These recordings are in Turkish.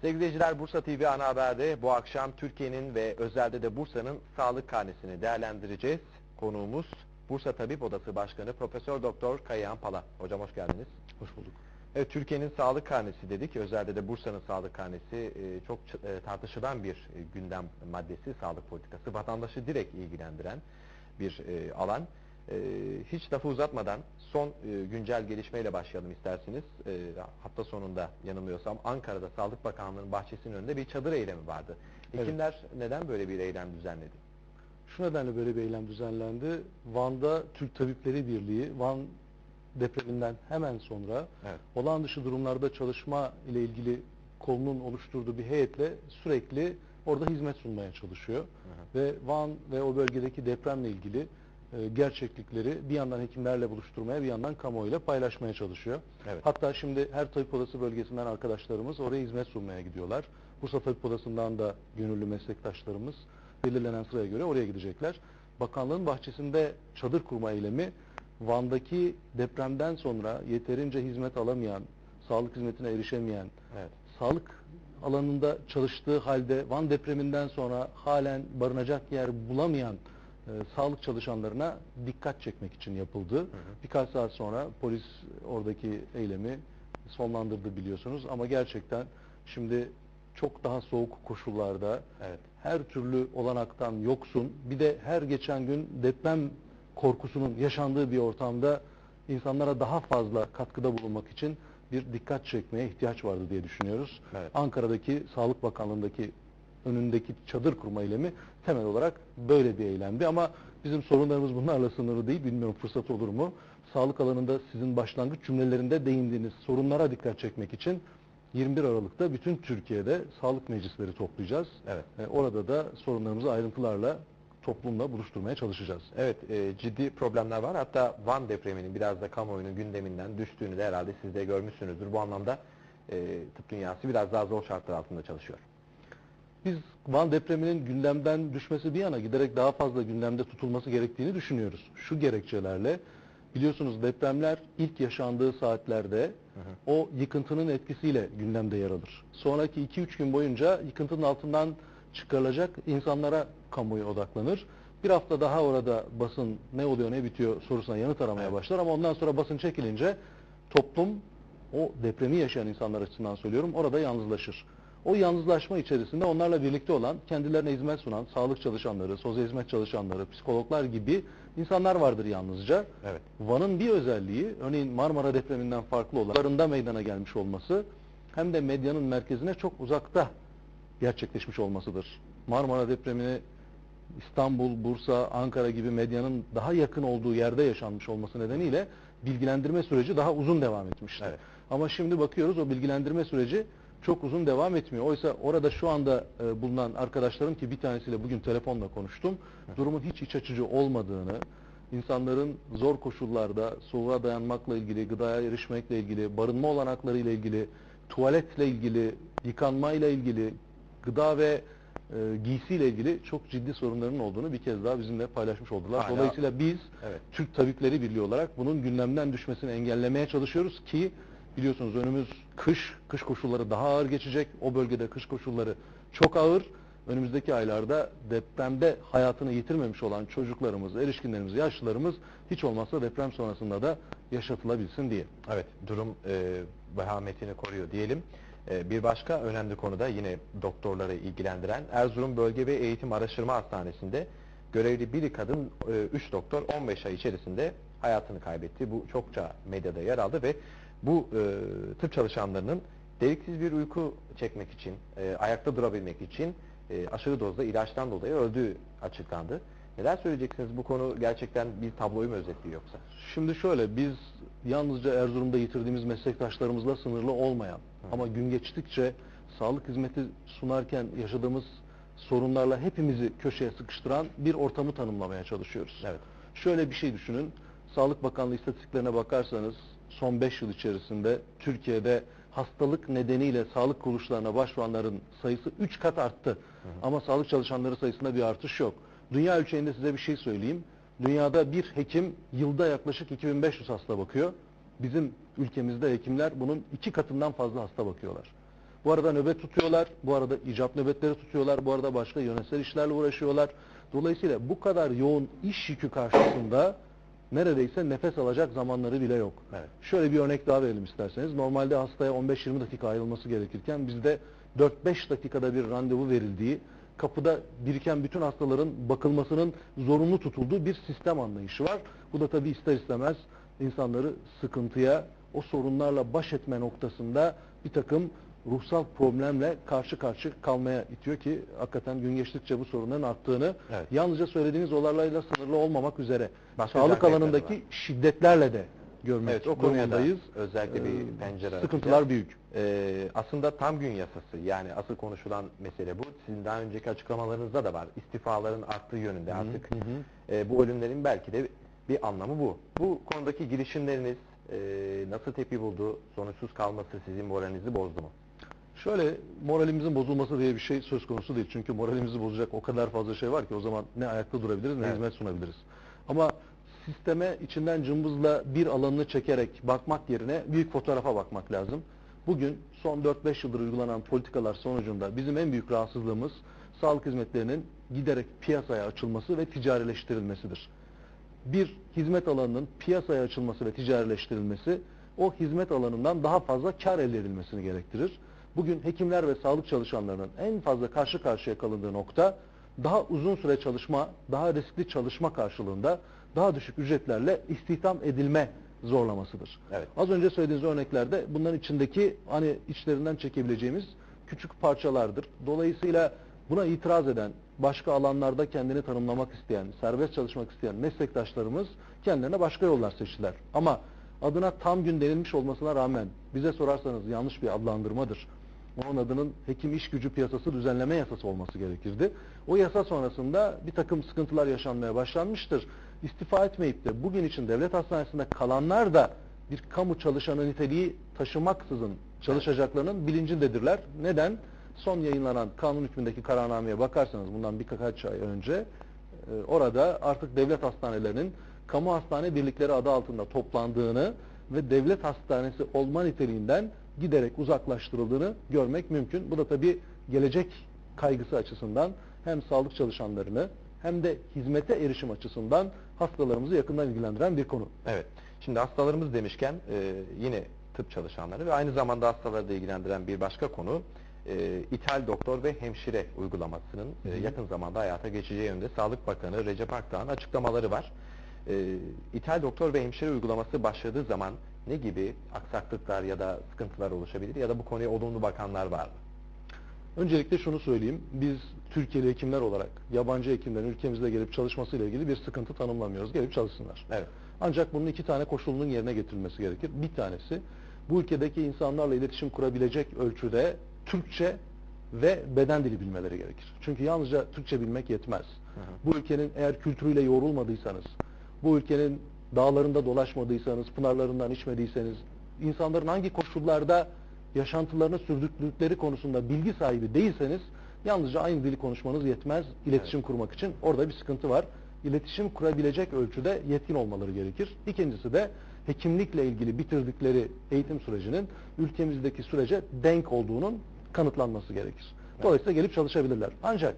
Sevgili izleyiciler Bursa TV Ana Haber'de bu akşam Türkiye'nin ve özelde de Bursa'nın sağlık karnesini değerlendireceğiz. Konuğumuz Bursa Tabip Odası Başkanı Profesör Doktor Kayahan Pala. Hocam hoş geldiniz. Hoş bulduk. Evet Türkiye'nin sağlık karnesi dedik. Özelde de Bursa'nın sağlık karnesi e, çok e, tartışılan bir e, gündem maddesi sağlık politikası. Vatandaşı direkt ilgilendiren bir alan. E, hiç lafı uzatmadan son e, güncel gelişmeyle başlayalım isterseniz. E, hafta sonunda yanılmıyorsam Ankara'da Sağlık Bakanlığı'nın bahçesinin önünde bir çadır eylemi vardı. Evet. Hekimler neden böyle bir eylem düzenledi? Şu nedenle böyle bir eylem düzenlendi. Van'da Türk Tabipleri Birliği, Van depreminden hemen sonra Evet. olağan dışı durumlarda çalışma ile ilgili kolunun oluşturduğu bir heyetle sürekli orada hizmet sunmaya çalışıyor. Ve Van ve o bölgedeki depremle ilgili gerçeklikleri bir yandan hekimlerle buluşturmaya bir yandan kamuoyuyla paylaşmaya çalışıyor. Evet. Hatta şimdi her tabip odası bölgesinden arkadaşlarımız oraya hizmet sunmaya gidiyorlar. Bursa Tabip Odası'ndan da gönüllü meslektaşlarımız belirlenen sıraya göre oraya gidecekler. Bakanlığın bahçesinde çadır kurma eylemi Van'daki depremden sonra yeterince hizmet alamayan, sağlık hizmetine erişemeyen, Evet. sağlık alanında çalıştığı halde Van depreminden sonra halen barınacak yer bulamayan e, sağlık çalışanlarına dikkat çekmek için yapıldı. Birkaç saat sonra polis oradaki eylemi sonlandırdı biliyorsunuz ama gerçekten şimdi çok daha soğuk koşullarda Evet. her türlü olanaktan yoksun bir de her geçen gün deprem korkusunun yaşandığı bir ortamda insanlara daha fazla katkıda bulunmak için bir dikkat çekmeye ihtiyaç vardı diye düşünüyoruz. Evet. Ankara'daki Sağlık Bakanlığı'ndaki önündeki çadır kurma eylemi temel olarak böyle bir eylemdi ama bizim sorunlarımız bunlarla sınırlı değil. Bilmiyorum fırsat olur mu? Sağlık alanında sizin başlangıç cümlelerinde değindiğiniz sorunlara dikkat çekmek için 21 Aralık'ta bütün Türkiye'de sağlık meclisleri toplayacağız. Evet. E, Orada da sorunlarımızı ayrıntılarla toplumla buluşturmaya çalışacağız. Evet, e, ciddi problemler var. Hatta Van depreminin biraz da kamuoyunun gündeminden düştüğünü de herhalde siz de görmüşsünüzdür. Bu anlamda e, tıp dünyası biraz daha zor şartlar altında çalışıyor. Biz Van depreminin gündemden düşmesi bir yana giderek daha fazla gündemde tutulması gerektiğini düşünüyoruz. Şu gerekçelerle biliyorsunuz depremler ilk yaşandığı saatlerde o yıkıntının etkisiyle gündemde yer alır. Sonraki 2-3 gün boyunca yıkıntının altından çıkarılacak insanlara kamuoyu odaklanır. Bir hafta daha orada basın ne oluyor ne bitiyor sorusuna yanıt aramaya Evet. başlar ama ondan sonra basın çekilince toplum o depremi yaşayan insanlar açısından söylüyorum orada yalnızlaşır. O yalnızlaşma içerisinde onlarla birlikte olan, kendilerine hizmet sunan sağlık çalışanları, sosyal hizmet çalışanları, psikologlar gibi insanlar vardır yalnızca. Evet. Van'ın bir özelliği, örneğin Marmara depreminden farklı olan, meydana gelmiş olması, hem de medyanın merkezine çok uzakta gerçekleşmiş olmasıdır. Marmara depremini İstanbul, Bursa, Ankara gibi medyanın daha yakın olduğu yerde yaşanmış olması nedeniyle bilgilendirme süreci daha uzun devam etmişti. Evet. Ama şimdi bakıyoruz o bilgilendirme süreci çok uzun devam etmiyor. Oysa orada şu anda e, bulunan arkadaşlarım ki bir tanesiyle bugün telefonla konuştum. Durumun hiç iç açıcı olmadığını, insanların zor koşullarda soğuğa dayanmakla ilgili, gıdaya erişmekle ilgili, barınma olanaklarıyla ilgili, tuvaletle ilgili, yıkanmayla ilgili, gıda ve e, giysiyle ilgili çok ciddi sorunların olduğunu bir kez daha bizimle paylaşmış oldular. Hala- Dolayısıyla biz Evet. Türk Tabipleri Birliği olarak bunun gündemden düşmesini engellemeye çalışıyoruz ki biliyorsunuz önümüz kış, kış koşulları daha ağır geçecek. O bölgede kış koşulları çok ağır. Önümüzdeki aylarda depremde hayatını yitirmemiş olan çocuklarımız, erişkinlerimiz, yaşlılarımız hiç olmazsa deprem sonrasında da yaşatılabilsin diye. Evet, durum e, vehametini koruyor diyelim. E, bir başka önemli konuda yine doktorları ilgilendiren Erzurum Bölge ve Eğitim Araştırma Hastanesi'nde görevli bir kadın 3 doktor 15 ay içerisinde hayatını kaybetti. Bu çokça medyada yer aldı ve bu e, tıp çalışanlarının deliksiz bir uyku çekmek için, e, ayakta durabilmek için e, aşırı dozda ilaçtan dolayı öldüğü açıklandı. Neler söyleyeceksiniz? Bu konu gerçekten bir tabloyu mu özetliyor yoksa? Şimdi şöyle biz yalnızca Erzurum'da yitirdiğimiz meslektaşlarımızla sınırlı olmayan ama gün geçtikçe sağlık hizmeti sunarken yaşadığımız sorunlarla hepimizi köşeye sıkıştıran bir ortamı tanımlamaya çalışıyoruz. Evet. Şöyle bir şey düşünün. Sağlık Bakanlığı istatistiklerine bakarsanız son 5 yıl içerisinde Türkiye'de hastalık nedeniyle sağlık kuruluşlarına başvuranların sayısı 3 kat arttı. Ama sağlık çalışanları sayısında bir artış yok. Dünya ölçeğinde size bir şey söyleyeyim. Dünyada bir hekim yılda yaklaşık 2500 hasta bakıyor. Bizim ülkemizde hekimler bunun iki katından fazla hasta bakıyorlar. Bu arada nöbet tutuyorlar, bu arada icap nöbetleri tutuyorlar, bu arada başka yönetsel işlerle uğraşıyorlar. Dolayısıyla bu kadar yoğun iş yükü karşısında neredeyse nefes alacak zamanları bile yok. Evet. Şöyle bir örnek daha verelim isterseniz. Normalde hastaya 15-20 dakika ayrılması gerekirken bizde 4-5 dakikada bir randevu verildiği, kapıda biriken bütün hastaların bakılmasının zorunlu tutulduğu bir sistem anlayışı var. Bu da tabii ister istemez insanları sıkıntıya, o sorunlarla baş etme noktasında bir takım ruhsal problemle karşı karşı kalmaya itiyor ki hakikaten gün geçtikçe bu sorunların arttığını Evet. yalnızca söylediğiniz olaylarla sınırlı olmamak üzere Başka sağlık alanındaki var. şiddetlerle de görmek Evet o durumundayız. özellikle bir Ee, pencere Sıkıntılar açacağız. büyük. Ee, aslında tam gün yasası yani asıl konuşulan mesele bu. Sizin daha önceki açıklamalarınızda da var. İstifaların arttığı yönünde artık. Hı hı. e, bu ölümlerin belki de bir anlamı bu. Bu konudaki girişimleriniz e, nasıl tepki buldu? Sonuçsuz kalması sizin moralinizi bozdu mu? Şöyle moralimizin bozulması diye bir şey söz konusu değil. Çünkü moralimizi bozacak o kadar fazla şey var ki o zaman ne ayakta durabiliriz ne Evet. hizmet sunabiliriz. Ama sisteme içinden cımbızla bir alanını çekerek bakmak yerine büyük fotoğrafa bakmak lazım. Bugün son 4-5 yıldır uygulanan politikalar sonucunda bizim en büyük rahatsızlığımız sağlık hizmetlerinin giderek piyasaya açılması ve ticarileştirilmesidir. Bir hizmet alanının piyasaya açılması ve ticarileştirilmesi o hizmet alanından daha fazla kar elde edilmesini gerektirir. Bugün hekimler ve sağlık çalışanlarının en fazla karşı karşıya kalındığı nokta daha uzun süre çalışma, daha riskli çalışma karşılığında daha düşük ücretlerle istihdam edilme zorlamasıdır. Evet. Az önce söylediğiniz örneklerde bunların içindeki hani içlerinden çekebileceğimiz küçük parçalardır. Dolayısıyla buna itiraz eden, başka alanlarda kendini tanımlamak isteyen, serbest çalışmak isteyen meslektaşlarımız kendilerine başka yollar seçtiler. Ama adına tam gün denilmiş olmasına rağmen bize sorarsanız yanlış bir adlandırmadır. Onun adının hekim iş gücü piyasası düzenleme yasası olması gerekirdi. O yasa sonrasında bir takım sıkıntılar yaşanmaya başlanmıştır. İstifa etmeyip de bugün için devlet hastanesinde kalanlar da bir kamu çalışanı niteliği taşımaksızın çalışacaklarının bilincindedirler. Neden? Son yayınlanan kanun hükmündeki kararnameye bakarsanız bundan birkaç ay önce e, orada artık devlet hastanelerinin kamu hastane birlikleri adı altında toplandığını ve devlet hastanesi olma niteliğinden giderek uzaklaştırıldığını görmek mümkün. Bu da tabii gelecek kaygısı açısından hem sağlık çalışanlarını hem de hizmete erişim açısından hastalarımızı yakından ilgilendiren bir konu. Evet. Şimdi hastalarımız demişken e, yine tıp çalışanları ve aynı zamanda hastaları da ilgilendiren bir başka konu e, ithal doktor ve hemşire uygulamasının e, Hı yakın zamanda hayata geçeceği yönünde Sağlık Bakanı Recep Akdağ'ın açıklamaları var. E, ithal doktor ve hemşire uygulaması başladığı zaman ne gibi aksaklıklar ya da sıkıntılar oluşabilir ya da bu konuya olumlu bakanlar var mı? Öncelikle şunu söyleyeyim. Biz Türkiye'li hekimler olarak yabancı hekimlerin ülkemizde gelip çalışmasıyla ilgili bir sıkıntı tanımlamıyoruz. Gelip çalışsınlar. Evet. Ancak bunun iki tane koşulunun yerine getirilmesi gerekir. Bir tanesi bu ülkedeki insanlarla iletişim kurabilecek ölçüde Türkçe ve beden dili bilmeleri gerekir. Çünkü yalnızca Türkçe bilmek yetmez. Hı hı. Bu ülkenin eğer kültürüyle yoğrulmadıysanız, bu ülkenin dağlarında dolaşmadıysanız, pınarlarından içmediyseniz, insanların hangi koşullarda yaşantılarını sürdürdükleri konusunda bilgi sahibi değilseniz, yalnızca aynı dili konuşmanız yetmez iletişim kurmak için. Orada bir sıkıntı var. İletişim kurabilecek ölçüde yetkin olmaları gerekir. İkincisi de hekimlikle ilgili bitirdikleri eğitim sürecinin ülkemizdeki sürece denk olduğunun kanıtlanması gerekir. Dolayısıyla gelip çalışabilirler. Ancak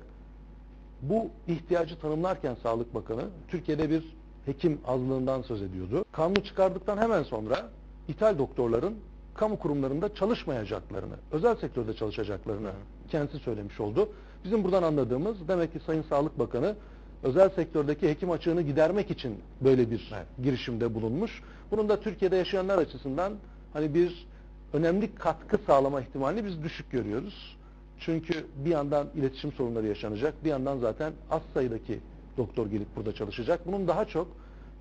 bu ihtiyacı tanımlarken Sağlık Bakanı Türkiye'de bir hekim azlığından söz ediyordu. Kanunu çıkardıktan hemen sonra ithal doktorların kamu kurumlarında çalışmayacaklarını, özel sektörde çalışacaklarını kendisi söylemiş oldu. Bizim buradan anladığımız demek ki Sayın Sağlık Bakanı özel sektördeki hekim açığını gidermek için böyle bir Evet. girişimde bulunmuş. Bunun da Türkiye'de yaşayanlar açısından hani bir önemli katkı sağlama ihtimalini biz düşük görüyoruz. Çünkü bir yandan iletişim sorunları yaşanacak, bir yandan zaten az sayıdaki doktor gelip burada çalışacak. Bunun daha çok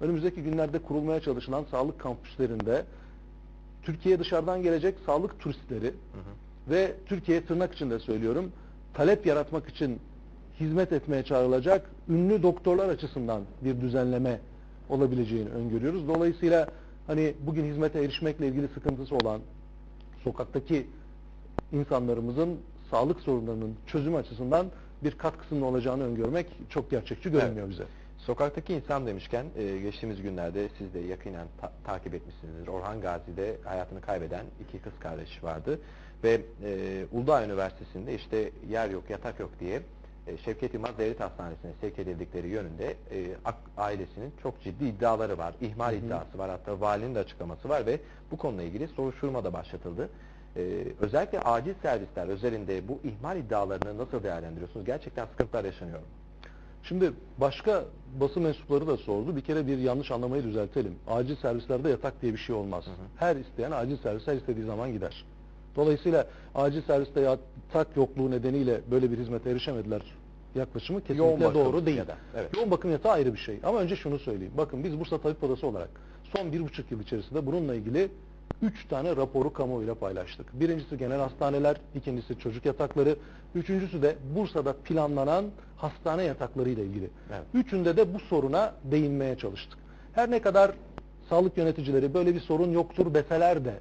önümüzdeki günlerde kurulmaya çalışılan sağlık kampüslerinde Türkiye'ye dışarıdan gelecek sağlık turistleri Hı hı. ve Türkiye tırnak içinde söylüyorum talep yaratmak için hizmet etmeye çağrılacak ünlü doktorlar açısından bir düzenleme olabileceğini öngörüyoruz. Dolayısıyla hani bugün hizmete erişmekle ilgili sıkıntısı olan sokaktaki insanlarımızın sağlık sorunlarının çözümü açısından bir katkısının olacağını öngörmek çok gerçekçi görünmüyor bize. Sokaktaki insan demişken e, geçtiğimiz günlerde siz de yakinen ta- takip etmişsinizdir. Orhan Gazi'de hayatını kaybeden iki kız kardeş vardı. Ve e, Uludağ Üniversitesi'nde işte yer yok, yatak yok diye e, Şevket Yılmaz Devlet Hastanesi'ne sevk edildikleri yönünde e, ailesinin çok ciddi iddiaları var. İhmal iddiası var. Hatta valinin de açıklaması var ve bu konuyla ilgili soruşturma da başlatıldı. E, özellikle acil servisler özelinde bu ihmal iddialarını nasıl değerlendiriyorsunuz? Gerçekten sıkıntılar yaşanıyor? Şimdi başka basın mensupları da sordu. Bir kere bir yanlış anlamayı düzeltelim. Acil servislerde yatak diye bir şey olmaz. Hı hı. Her isteyen acil servise istediği zaman gider. Dolayısıyla acil serviste yatak yokluğu nedeniyle böyle bir hizmete erişemediler yaklaşımı kesinlikle doğru değil. ya da, evet. Yoğun bakım yatağı ayrı bir şey. Ama önce şunu söyleyeyim. Bakın biz Bursa Tabip Odası olarak son bir buçuk yıl içerisinde bununla ilgili üç tane raporu kamuoyuyla paylaştık. Birincisi genel hastaneler, ikincisi çocuk yatakları, üçüncüsü de Bursa'da planlanan hastane yatakları ile ilgili. Evet. Üçünde de bu soruna değinmeye çalıştık. Her ne kadar sağlık yöneticileri böyle bir sorun yoktur deseler de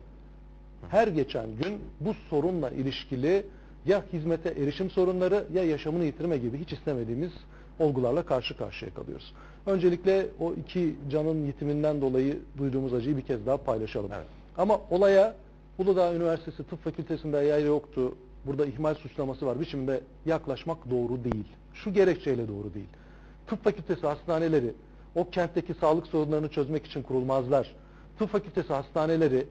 her geçen gün bu sorunla ilişkili ya hizmete erişim sorunları ya yaşamını yitirme gibi hiç istemediğimiz olgularla karşı karşıya kalıyoruz. Öncelikle o iki canın yitiminden dolayı duyduğumuz acıyı bir kez daha paylaşalım. Evet. Ama olaya Uludağ Üniversitesi Tıp Fakültesi'nde yer yoktu, burada ihmal suçlaması var biçimde yaklaşmak doğru değil. Şu gerekçeyle doğru değil. Tıp Fakültesi hastaneleri o kentteki sağlık sorunlarını çözmek için kurulmazlar. Tıp Fakültesi hastaneleri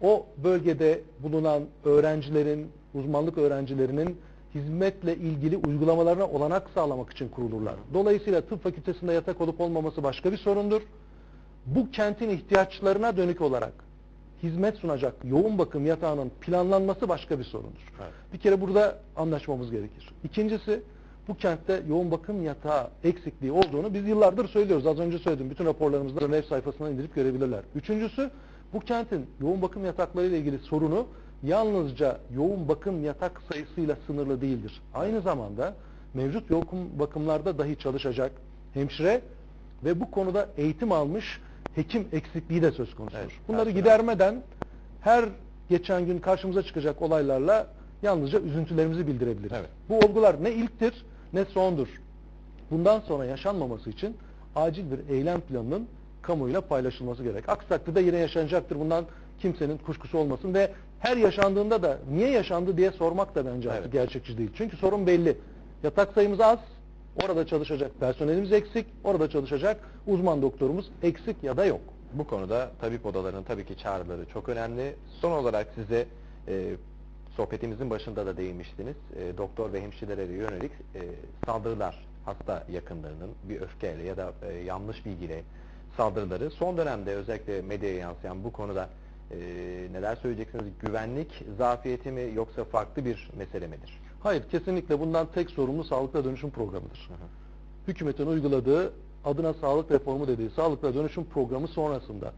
o bölgede bulunan öğrencilerin, uzmanlık öğrencilerinin hizmetle ilgili uygulamalarına olanak sağlamak için kurulurlar. Dolayısıyla tıp fakültesinde yatak olup olmaması başka bir sorundur. Bu kentin ihtiyaçlarına dönük olarak hizmet sunacak yoğun bakım yatağının planlanması başka bir sorundur. Evet. Bir kere burada anlaşmamız gerekir. İkincisi bu kentte yoğun bakım yatağı eksikliği olduğunu biz yıllardır söylüyoruz. Az önce söyledim. Bütün raporlarımızda web sayfasından indirip görebilirler. Üçüncüsü bu kentin yoğun bakım yatakları ile ilgili sorunu yalnızca yoğun bakım yatak sayısıyla sınırlı değildir. Aynı zamanda mevcut yoğun bakımlarda dahi çalışacak hemşire ve bu konuda eğitim almış hekim eksikliği de söz konusudur. Evet, Bunları personel. gidermeden her geçen gün karşımıza çıkacak olaylarla yalnızca üzüntülerimizi bildirebiliriz. Evet. Bu olgular ne ilktir ne sondur. Bundan sonra yaşanmaması için acil bir eylem planının kamuoyuyla paylaşılması gerek. Aksi takdirde yine yaşanacaktır. Bundan kimsenin kuşkusu olmasın ve her yaşandığında da niye yaşandı diye sormak da bence artık Evet. gerçekçi değil. Çünkü sorun belli. Yatak sayımız az, orada çalışacak personelimiz eksik, orada çalışacak uzman doktorumuz eksik ya da yok. Bu konuda tabip odalarının tabii ki çağrıları çok önemli. Son olarak size e, sohbetimizin başında da değinmiştiniz. E, doktor ve hemşirelere yönelik e, saldırılar, hasta yakınlarının bir öfkeyle ya da e, yanlış bilgiyle saldırıları son dönemde özellikle medyaya yansıyan bu konuda e, neler söyleyeceksiniz? Güvenlik zafiyeti mi yoksa farklı bir mesele midir? Hayır, kesinlikle bundan tek sorumlu sağlıkla dönüşüm programıdır. Hı hı. hükümetin uyguladığı adına sağlık reformu dediği sağlıkla dönüşüm programı sonrasında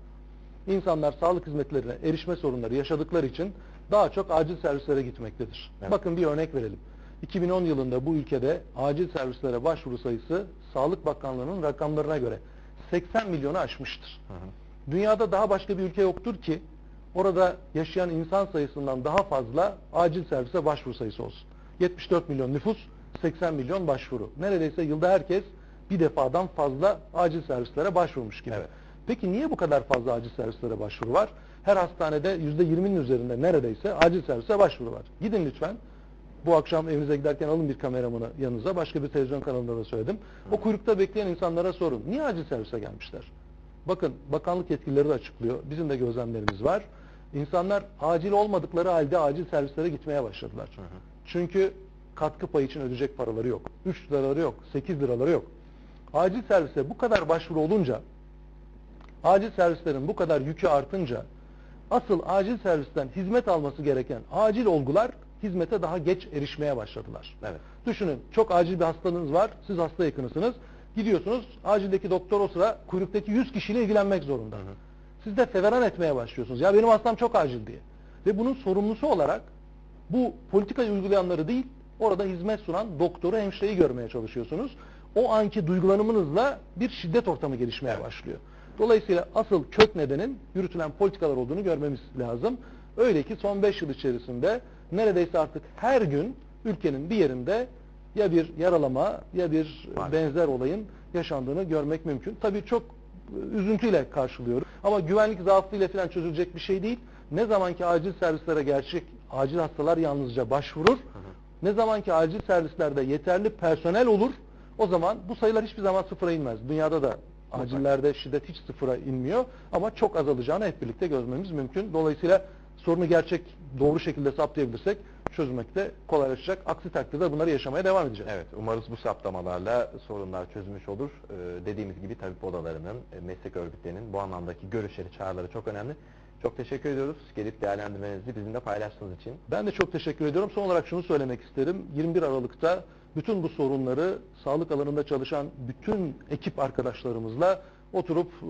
insanlar sağlık hizmetlerine erişme sorunları yaşadıkları için daha çok acil servislere gitmektedir. Evet. Bakın bir örnek verelim. 2010 yılında bu ülkede acil servislere başvuru sayısı Sağlık Bakanlığı'nın rakamlarına göre 80 milyonu aşmıştır. Hı hı. Dünyada daha başka bir ülke yoktur ki orada yaşayan insan sayısından daha fazla acil servise başvuru sayısı olsun. 74 milyon nüfus, 80 milyon başvuru. Neredeyse yılda herkes bir defadan fazla acil servislere başvurmuş gibi. Evet. Peki niye bu kadar fazla acil servislere başvuru var? Her hastanede %20'nin üzerinde neredeyse acil servise başvuru var. Gidin lütfen. Bu akşam evinize giderken alın bir kameramını yanınıza. Başka bir televizyon kanalında da söyledim. O kuyrukta bekleyen insanlara sorun. Niye acil servise gelmişler? Bakın bakanlık yetkilileri de açıklıyor. Bizim de gözlemlerimiz var. İnsanlar acil olmadıkları halde acil servislere gitmeye başladılar. Hı hı. Çünkü katkı payı için ödeyecek paraları yok. 3 liraları yok, 8 liraları yok. Acil servise bu kadar başvuru olunca, acil servislerin bu kadar yükü artınca, asıl acil servisten hizmet alması gereken acil olgular hizmete daha geç erişmeye başladılar. Evet. Düşünün çok acil bir hastanız var, siz hasta yakınısınız. Gidiyorsunuz, acildeki doktor o sıra kuyruktaki 100 kişiyle ilgilenmek zorunda. Hı hı. Siz de feveran etmeye başlıyorsunuz. Ya benim hastam çok acil diye. Ve bunun sorumlusu olarak bu politikayı uygulayanları değil, orada hizmet sunan doktoru, hemşireyi görmeye çalışıyorsunuz. O anki duygulanımınızla bir şiddet ortamı gelişmeye başlıyor. Dolayısıyla asıl kök nedenin yürütülen politikalar olduğunu görmemiz lazım. Öyle ki son 5 yıl içerisinde neredeyse artık her gün ülkenin bir yerinde ya bir yaralama ya bir Maalesef. benzer olayın yaşandığını görmek mümkün. Tabii çok üzüntüyle karşılıyorum. Ama güvenlik zaafıyla falan çözülecek bir şey değil. Ne zamanki acil servislere gerçek acil hastalar yalnızca başvurur, ne zamanki acil servislerde yeterli personel olur, o zaman bu sayılar hiçbir zaman sıfıra inmez. Dünyada da acillerde şiddet hiç sıfıra inmiyor ama çok azalacağını hep birlikte gözlememiz mümkün. Dolayısıyla sorunu gerçek doğru şekilde saptayabilirsek çözmekte kolaylaşacak. Aksi takdirde bunları yaşamaya devam edeceğiz. Evet, umarız bu saptamalarla sorunlar çözülmüş olur. Ee, dediğimiz gibi tabip odalarının, e, meslek örgütlerinin bu anlamdaki görüşleri, çağrıları çok önemli. Çok teşekkür ediyoruz gelip değerlendirmenizi bizimle paylaştığınız için. Ben de çok teşekkür ediyorum. Son olarak şunu söylemek isterim. 21 Aralık'ta bütün bu sorunları sağlık alanında çalışan bütün ekip arkadaşlarımızla oturup e,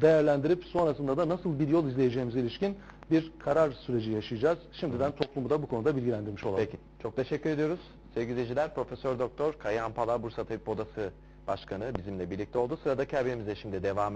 değerlendirip sonrasında da nasıl bir yol izleyeceğimize ilişkin bir karar süreci yaşayacağız. Şimdiden toplumu da bu konuda bilgilendirmiş olalım. Peki, çok teşekkür ediyoruz. Sevgili izleyiciler, Profesör Doktor Kayahan Pala Bursa Tabip Odası Başkanı bizimle birlikte oldu. Sıradaki haberimize şimdi devam